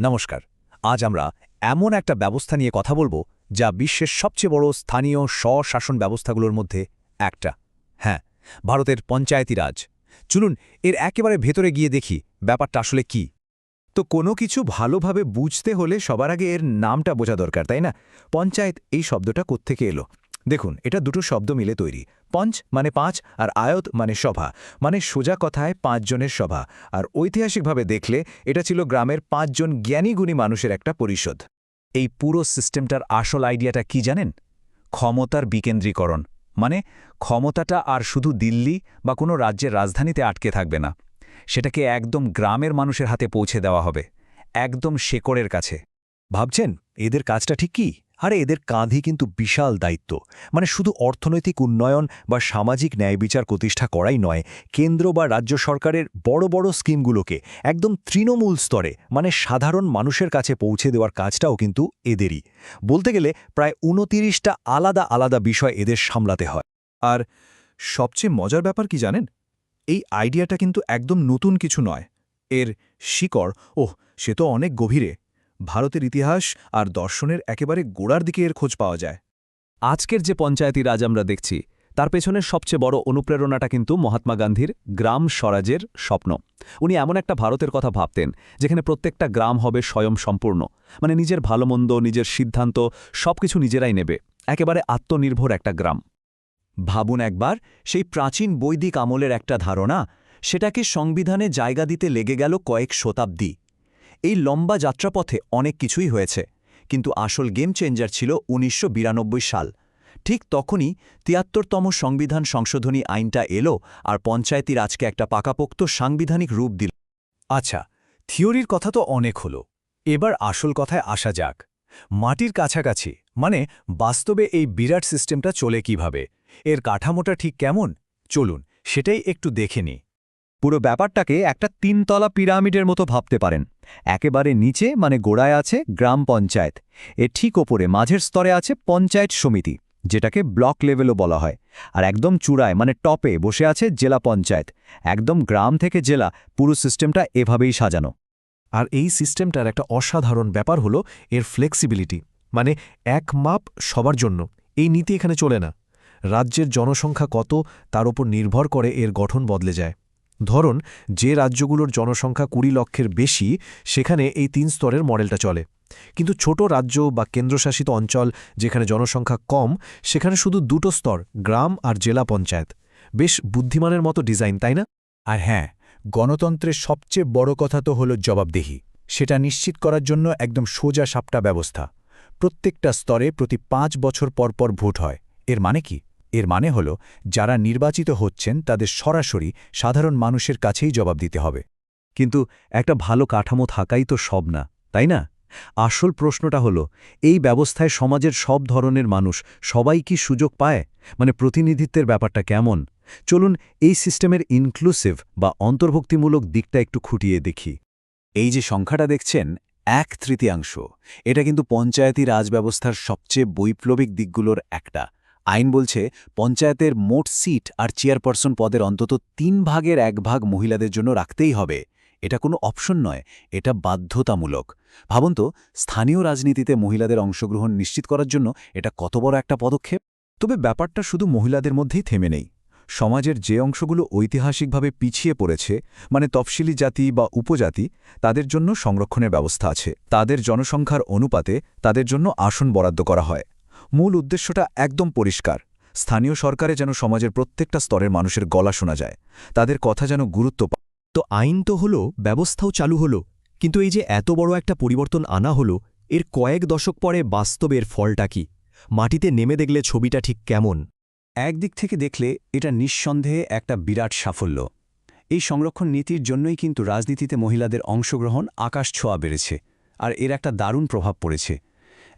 নমস্কার। আজ আমরা এমন একটা ব্যবস্থা নিয়ে কথা বলব যা বিশ্বের সবচেয়ে বড় স্থানীয় স্বশাসন ব্যবস্থাগুলোর মধ্যে একটা। হ্যাঁ ভারতের পঞ্চায়েতি রাজ। চলুন, এর একেবারে ভেতরে গিয়ে দেখি ব্যাপারটা আসলে কি। তো কোনো কিছু ভালোভাবে বুঝতে হলে সবার আগে এর নামটা বোঝা দরকার, তাই না? পঞ্চায়েত এই শব্দটা কোত্থেকে এলো? দেখুন, এটা দুটো শব্দ মিলে তৈরি। পঞ্চ মানে পাঁচ আর আয়ত মানে সভা মানে সোজা কথায় পাঁচজনের সভা। আর ঐতিহাসিকভাবে দেখলে এটা ছিল গ্রামের পাঁচজন জ্ঞানীগুণী মানুষের একটা পরিষদ। এই পুরো সিস্টেমটার আসল আইডিয়াটা কি জানেন? ক্ষমতার বিকেন্দ্রীকরণ মানে ক্ষমতাটা আর শুধু দিল্লি বা কোনো রাজ্যের রাজধানীতে আটকে থাকবে না। সেটাকে একদম গ্রামের মানুষের হাতে পৌঁছে দেওয়া হবে, একদম শেকড়ের কাছে। ভাবছেন, এদের কাজটা ঠিক কি? আরে এদের কাঁধে কিন্তু বিশাল দায়িত্ব। মানে শুধু অর্থনৈতিক উন্নয়ন বা সামাজিক ন্যায় বিচার প্রতিষ্ঠা করাই নয়, কেন্দ্র বা রাজ্য সরকারের বড় বড় স্কিমগুলোকে একদম তৃণমূল স্তরে মানে সাধারণ মানুষের কাছে পৌঁছে দেওয়ার কাজটাও কিন্তু এদেরই। বলতে গেলে প্রায় উনতিরিশটা আলাদা আলাদা বিষয় এদের সামলাতে হয়। আর সবচেয়ে মজার ব্যাপার কি জানেন? এই আইডিয়াটা কিন্তু একদম নতুন কিছু নয়। এর শিকড়, ওহ, সে তো অনেক গভীরে। ভারতের ইতিহাস আর দর্শনের একেবারে গোড়ার দিকে এর খোঁজ পাওয়া যায়। আজকের যে পঞ্চায়েতি রাজ আমরা দেখছি, তার পেছনের সবচেয়ে বড় অনুপ্রেরণাটা কিন্তু মহাত্মা গান্ধীর গ্রাম স্বরাজের স্বপ্ন। উনি এমন একটা ভারতের কথা ভাবতেন, যেখানে প্রত্যেকটা গ্রাম হবে স্বয়ং সম্পূর্ণ। মানে নিজের ভালোমন্দ নিজের সিদ্ধান্ত, সবকিছু নিজেরাই নেবে। একেবারে আত্মনির্ভর একটা গ্রাম। ভাবুন একবার, সেই প্রাচীন বৈদিক আমলের একটা ধারণা, সেটাকে সংবিধানে জায়গা দিতে লেগে গেল কয়েক শতাব্দী। এই লম্বা যাত্রাপথে অনেক কিছুই হয়েছে, কিন্তু আসল গেম চেঞ্জার ছিল উনিশশো বিরানব্বই সাল। ঠিক তখনই তিয়াত্তরতম সংবিধান সংশোধনী আইনটা এলো আর পঞ্চায়েতি রাজকে একটা পাকাপোক্ত সাংবিধানিক রূপ দিল। আচ্ছা থিওরির কথা তো অনেক হলো। এবার আসল কথায় আসা যাক। মাটির কাছাকাছি মানে বাস্তবে এই বিরাট সিস্টেমটা চলে কীভাবে? এর কাঠামোটা ঠিক কেমন? চলুন, সেটাই একটু দেখে নিই। পুরো ব্যাপারটাকে একটা তিনতলা পিরামিডের মতো ভাবতে পারেন। একেবারে নিচে মানে গোড়ায় আছে, গ্রাম পঞ্চায়েত। এর ঠিক ওপরে, মাঝের স্তরে আছে পঞ্চায়েত সমিতি, যেটাকে ব্লক লেভেলও বলা হয়। আর একদম চূড়ায় মানে টপে বসে আছে জেলা পঞ্চায়েত। একদম গ্রাম থেকে জেলা, পুরো সিস্টেমটা এভাবেই সাজানো। আর এই সিস্টেমটার একটা অসাধারণ ব্যাপার হলো এর ফ্লেক্সিবিলিটি মানে এক মাপ সবার জন্য। এই নীতি এখানে চলে না। রাজ্যের জনসংখ্যা কত, তার উপর নির্ভর করে এর গঠন বদলে যায়। ধরুন, যে রাজ্যগুলোর জনসংখ্যা কুড়ি লক্ষের বেশি, সেখানে এই তিন স্তরের মডেলটা চলে। কিন্তু ছোট রাজ্য বা কেন্দ্রশাসিত অঞ্চল যেখানে জনসংখ্যা কম, সেখানে শুধু দুটো স্তর, গ্রাম আর জেলা পঞ্চায়েত। বেশ বুদ্ধিমানের মতো ডিজাইন, তাই না? আর হ্যাঁ গণতন্ত্রের সবচেয়ে বড় কথা তো হল জবাবদেহি। সেটা নিশ্চিত করার জন্য একদম সোজা সাপটা ব্যবস্থা। প্রত্যেকটা স্তরে প্রতি পাঁচ বছর পর পর ভোট হয়। এর মানে কি? এর মানে হল, যারা নির্বাচিত হচ্ছেন তাদের সরাসরি সাধারণ মানুষের কাছেই জবাব দিতে হবে। কিন্তু একটা ভালো কাঠামো থাকাই তো সব না, তাই না? আসল প্রশ্নটা হলো, এই ব্যবস্থায় সমাজের সব ধরনের মানুষ সবাই কি সুযোগ পায়? মানে প্রতিনিধিত্বের ব্যাপারটা কেমন? চলুন এই সিস্টেমের ইনক্লুসিভ বা অন্তর্ভুক্তিমূলক দিকটা একটু খুঁটিয়ে দেখি। এই যে সংখ্যাটা দেখছেন, এক তৃতীয়াংশ, এটা কিন্তু পঞ্চায়েতি রাজব্যবস্থার সবচেয়ে বৈপ্লবিক দিকগুলোর একটা। আইন বলছে, পঞ্চায়েতের মোট সিট আর চেয়ারপারসন পদের অন্তত তিন ভাগের এক ভাগ মহিলাদের জন্য রাখতেই হবে। এটা কোনো অপশন নয়, এটা বাধ্যতামূলক। ভাবুন তো, স্থানীয় রাজনীতিতে মহিলাদের অংশগ্রহণ নিশ্চিত করার জন্য এটা কত বড় একটা পদক্ষেপ? তবে ব্যাপারটা শুধু মহিলাদের মধ্যেই থেমে নেই। সমাজের যে অংশগুলো ঐতিহাসিকভাবে পিছিয়ে পড়েছে মানে তফসিলি জাতি বা উপজাতি, তাদের জন্য সংরক্ষণের ব্যবস্থা আছে। তাদের জনসংখ্যার অনুপাতে তাদের জন্য আসন বরাদ্দ করা হয়। মূল উদ্দেশ্যটা একদম পরিষ্কার। স্থানীয় সরকারে যেন সমাজের প্রত্যেকটা স্তরের মানুষের গলা শোনা যায়, তাদের কথা যেন গুরুত্ব পায় তো আইন তো হলো, ব্যবস্থাও চালু হলো, কিন্তু এই যে এত বড় একটা পরিবর্তন আনা হলো, এর কয়েক দশক পরে বাস্তবের ফলটা কি? মাটিতে নেমে দেখলে ছবিটা ঠিক কেমন? একদিক থেকে দেখলে এটা নিঃসন্দেহে একটা বিরাট সাফল্য। এই সংরক্ষণ নীতির জন্যই কিন্তু রাজনীতিতে মহিলাদের অংশগ্রহণ আকাশ ছোঁয়া বেড়েছে, আর এর একটা দারুণ প্রভাব পড়েছে।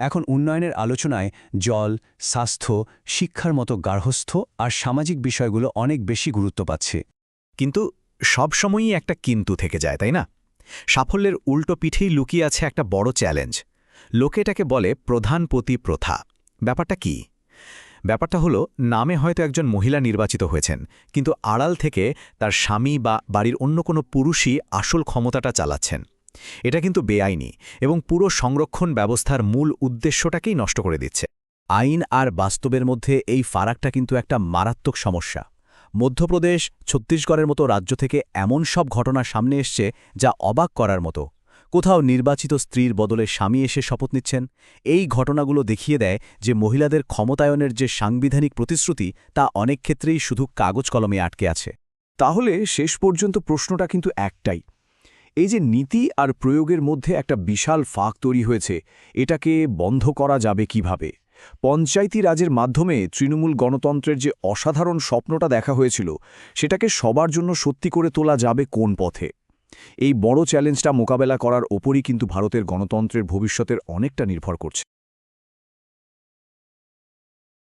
এখন উন্নয়নের আলোচনায় জল, স্বাস্থ্য, শিক্ষার মতো গার্হস্থ্য আর সামাজিক বিষয়গুলো অনেক বেশি গুরুত্ব পাচ্ছে। কিন্তু সবসময়ই একটা কিন্তু থেকে যায়, তাই না? সাফল্যের উল্টো পিঠেই লুকিয়ে আছে একটা বড় চ্যালেঞ্জ। লোকে এটাকে বলে প্রধানপতি প্রথা। ব্যাপারটা কি? ব্যাপারটা হলো, নামে হয়তো একজন মহিলা নির্বাচিত হয়েছেন, কিন্তু আড়াল থেকে তার স্বামী বা বাড়ির অন্য কোনো পুরুষই আসল ক্ষমতাটা চালাচ্ছেন। এটা কিন্তু বেআইনি এবং পুরো সংরক্ষণ ব্যবস্থার মূল উদ্দেশ্যটাকেই নষ্ট করে দিচ্ছে। আইন আর বাস্তবের মধ্যে এই ফারাকটা কিন্তু একটা মারাত্মক সমস্যা। মধ্যপ্রদেশ, ছত্তিশগড়ের মতো রাজ্য থেকে এমন সব ঘটনা সামনে এসছে যা অবাক করার মতো। কোথাও নির্বাচিত স্ত্রীর বদলে স্বামী এসে শপথ নিচ্ছেন। এই ঘটনাগুলো দেখিয়ে দেয় যে মহিলাদের ক্ষমতায়নের যে সাংবিধানিক প্রতিশ্রুতি, তা অনেক ক্ষেত্রেই শুধু কাগজ কলমে আটকে আছে। তাহলে শেষ পর্যন্ত প্রশ্নটা কিন্তু একটাই এই যে নীতি আর প্রয়োগের মধ্যে একটা বিশাল ফাঁক তৈরি হয়েছে, এটাকে বন্ধ করা যাবে কীভাবে? পঞ্চায়েতি রাজের মাধ্যমে তৃণমূল গণতন্ত্রের যে অসাধারণ স্বপ্নটা দেখা হয়েছিল, সেটাকে সবার জন্য সত্যি করে তোলা যাবে কোন পথে? এই বড় চ্যালেঞ্জটা মোকাবেলা করার ওপরই কিন্তু ভারতের গণতন্ত্রের ভবিষ্যতের অনেকটা নির্ভর করছে।